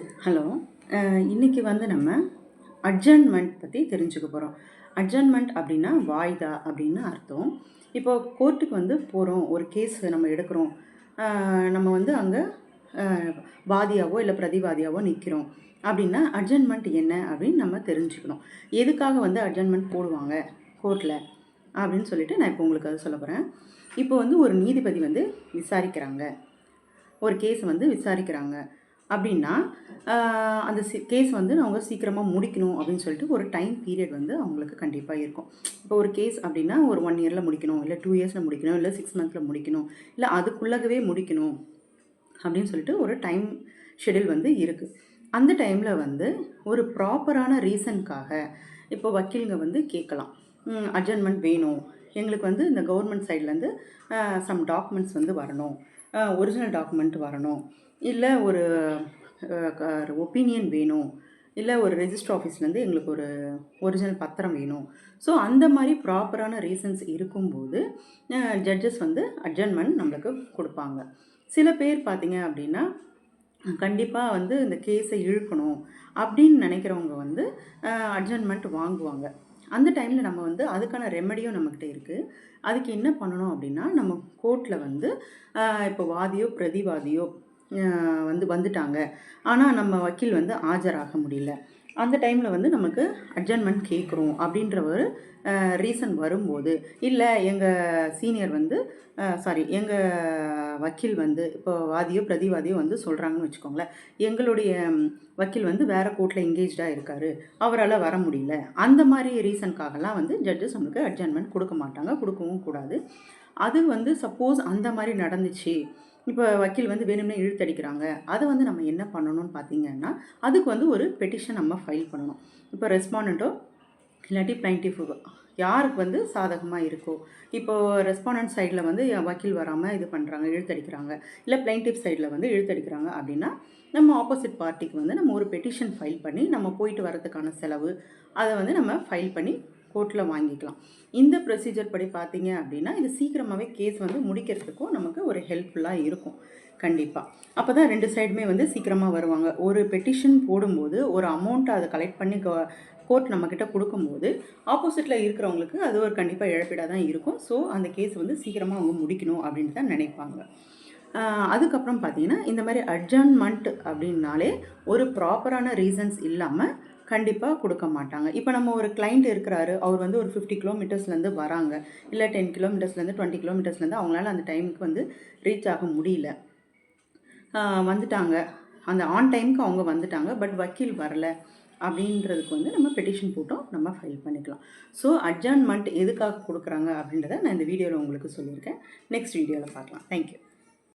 Hello. இன்றைக்கி வந்து நம்ம அட்ஜன்மெண்ட் பற்றி தெரிஞ்சுக்க போகிறோம் அட்ஜன்மெண்ட் அப்படின்னா வாய்தா அப்படின்னு அர்த்தம். இப்போ கோர்ட்டுக்கு வந்து போகிறோம் ஒரு கேஸ் நம்ம எடுக்கிறோம். நம்ம வந்து அங்கே வாதியாவோ இல்லை பிரதிவாதியாவோ நிற்கிறோம் அப்படின்னா அட்ஜன்மெண்ட் என்ன அப்படின்னு நம்ம தெரிஞ்சுக்கணும். எதுக்காக வந்து அட்ஜன்மெண்ட் போடுவாங்க கோர்ட்டில் அப்படின்னு சொல்லிட்டு நான் இப்போ உங்களுக்கு அதை சொல்ல போகிறேன் இப்போ வந்து ஒரு நீதிபதி வந்து விசாரிக்கிறாங்க. ஒரு கேஸ் வந்து விசாரிக்கிறாங்க. அப்படின்னா அந்த சி கேஸ் வந்து அவங்க சீக்கிரமாக முடிக்கணும் அப்படின்னு சொல்லிட்டு ஒரு டைம் பீரியட் வந்து அவங்களுக்கு கண்டிப்பாக இருக்கும். இப்போ ஒரு கேஸ் அப்படின்னா ஒரு ஒன் இயரில் முடிக்கணும் இல்லை டூ இயர்ஸில் முடிக்கணும் இல்லை சிக்ஸ் மந்த்தில் முடிக்கணும் இல்லை அதுக்குள்ளகவே முடிக்கணும் அப்படின்னு சொல்லிட்டு ஒரு டைம் ஷெடியூல் வந்து இருக்குது அந்த டைமில் வந்து ஒரு ப்ராப்பரான ரீசனுக்காக இப்போ வக்கீலுங்க வந்து கேட்கலாம். அட்ஜன்மெண்ட் வேணும். எங்களுக்கு வந்து இந்த கவர்மெண்ட் சைட்லேருந்து சம் டாக்குமெண்ட்ஸ் வந்து வரணும். ஒரிஜினல் டாக்குமெண்ட் வரணும். இல்லை ஒரு ஒப்பீனியன் வேணும். இல்லை ஒரு ரெஜிஸ்டர் ஆஃபீஸ்லேருந்து எங்களுக்கு ஒரு ஒரிஜினல் பத்திரம் வேணும். ஸோ அந்த மாதிரி ப்ராப்பரான ரீசன்ஸ் இருக்கும்போது ஜட்ஜஸ் வந்து அட்ஜன்மெண்ட் நம்மளுக்கு கொடுப்பாங்க. சில பேர் பார்த்திங்க அப்படின்னா கண்டிப்பாக வந்து இந்த கேஸை இழுக்கணும் அப்படின்னு நினைக்கிறவங்க வந்து அட்ஜன்மெண்ட் வாங்குவாங்க. அந்த டைமில் நம்ம வந்து அதுக்கான ரெமடியும் நம்மக்கிட்ட இருக்குது அதுக்கு என்ன பண்ணணும் அப்படின்னா நம்ம கோர்ட்டில் வந்து இப்போ வாதியோ பிரதிவாதியோ வந்து வந்துட்டாங்க. ஆனால் நம்ம வக்கீல் வந்து ஆஜராக முடியல. அந்த டைமில் வந்து நமக்கு அட்ஜன்மெண்ட் கேட்குறோம் அப்படின்ற ஒரு ரீசன் வரும்போது இல்லை எங்கள் சீனியர் வந்து சாரி எங்கள் வக்கீல் வந்து இப்போ வாதியோ பிரதிவாதியோ வந்து சொல்கிறாங்கன்னு வச்சுக்கோங்களேன். எங்களுடைய வக்கீல் வந்து வேறு கோர்ட்டில் எங்கேஜாக இருக்கார். அவரால் வர முடியல. அந்த மாதிரி ரீசனுக்காகலாம் வந்து ஜட்ஜஸ் நமக்கு அட்ஜன்மெண்ட் கொடுக்க மாட்டாங்க. கொடுக்கவும் கூடாது. அது வந்து சப்போஸ் அந்த மாதிரி நடந்துச்சு. இப்போ வக்கீல் வந்து வேணும்னே இழுத்தடிக்கிறாங்க. அதை வந்து நம்ம என்ன பண்ணணும்னு பார்த்தீங்கன்னா அதுக்கு வந்து ஒரு பெட்டிஷன் நம்ம ஃபைல் பண்ணணும். இப்போ ரெஸ்பாண்டண்ட்டோ இல்லாட்டி பிளைண்டிஃபோ யாருக்கு வந்து சாதகமாக இருக்கோ இப்போது ரெஸ்பாண்டன்ட் சைடில் வந்து வக்கீல் வராமல் இது பண்ணுறாங்க இழுத்தடிக்கிறாங்க இல்லை பிளைண்டிஃப் சைடில் வந்து இழுத்தடிக்கிறாங்க அப்படின்னா நம்ம ஆப்போசிட் பார்ட்டிக்கு வந்து நம்ம ஒரு பெட்டிஷன் ஃபைல் பண்ணி நம்ம போயிட்டு வரதுக்கான செலவு அதை வந்து நம்ம ஃபைல் பண்ணி கோர்ட்டில் வாங்கிக்கலாம். இந்த ப்ரொசீஜர் படி பார்த்தீங்க அப்படின்னா இது சீக்கிரமாகவே கேஸ் வந்து முடிக்கிறதுக்கும் நமக்கு ஒரு ஹெல்ப்ஃபுல்லாக இருக்கும். கண்டிப்பாக அப்போ தான் ரெண்டு சைடுமே வந்து சீக்கிரமாக வருவாங்க. ஒரு பெட்டிஷன் போடும்போது ஒரு அமௌண்ட்டை அதை கலெக்ட் பண்ணி கோர்ட் நம்மக்கிட்ட கொடுக்கும்போது ஆப்போசிட்டில் இருக்கிறவங்களுக்கு அது ஒரு கண்டிப்பாக இழப்பீடாக தான் இருக்கும். ஸோ அந்த கேஸ் வந்து சீக்கிரமாக அவங்க முடிக்கணும் அப்படின்னு தான் நினைப்பாங்க. அதுக்கப்புறம் பார்த்தீங்கன்னா இந்த மாதிரி அட்ஜான்மெண்ட் அப்படின்னாலே ஒரு ப்ராப்பரான ரீசன்ஸ் இல்லாமல் கண்டிப்பாக கொடுக்க மாட்டாங்க. இப்போ நம்ம ஒரு கிளைண்ட் இருக்கிறாரு அவர் வந்து ஒரு ஃபிஃப்டி கிலோமீட்டர்ஸ்லேருந்து வராங்க. இல்லை டென் கிலோமீட்டர்ஸ்லேருந்து டுவெண்ட்டி கிலோமீட்டர்ஸ்லேருந்து அவங்களால அந்த டைமுக்கு வந்து ரீச் ஆக முடியல. வந்துட்டாங்க. அந்த ஆன் டைமுக்கு அவங்க வந்துட்டாங்க பட் வக்கீல் வரலை. அப்படின்றதுக்கு வந்து நம்ம பெட்டிஷன் போட்டோம் நம்ம ஃபைல் பண்ணிக்கலாம். ஸோ அட்ஜான்மெண்ட் எதுக்காக கொடுக்குறாங்க அப்படின்றத நான் இந்த வீடியோவில் உங்களுக்கு சொல்லியிருக்கேன். நெக்ஸ்ட் வீடியோவில் பார்க்கலாம். தேங்க்யூ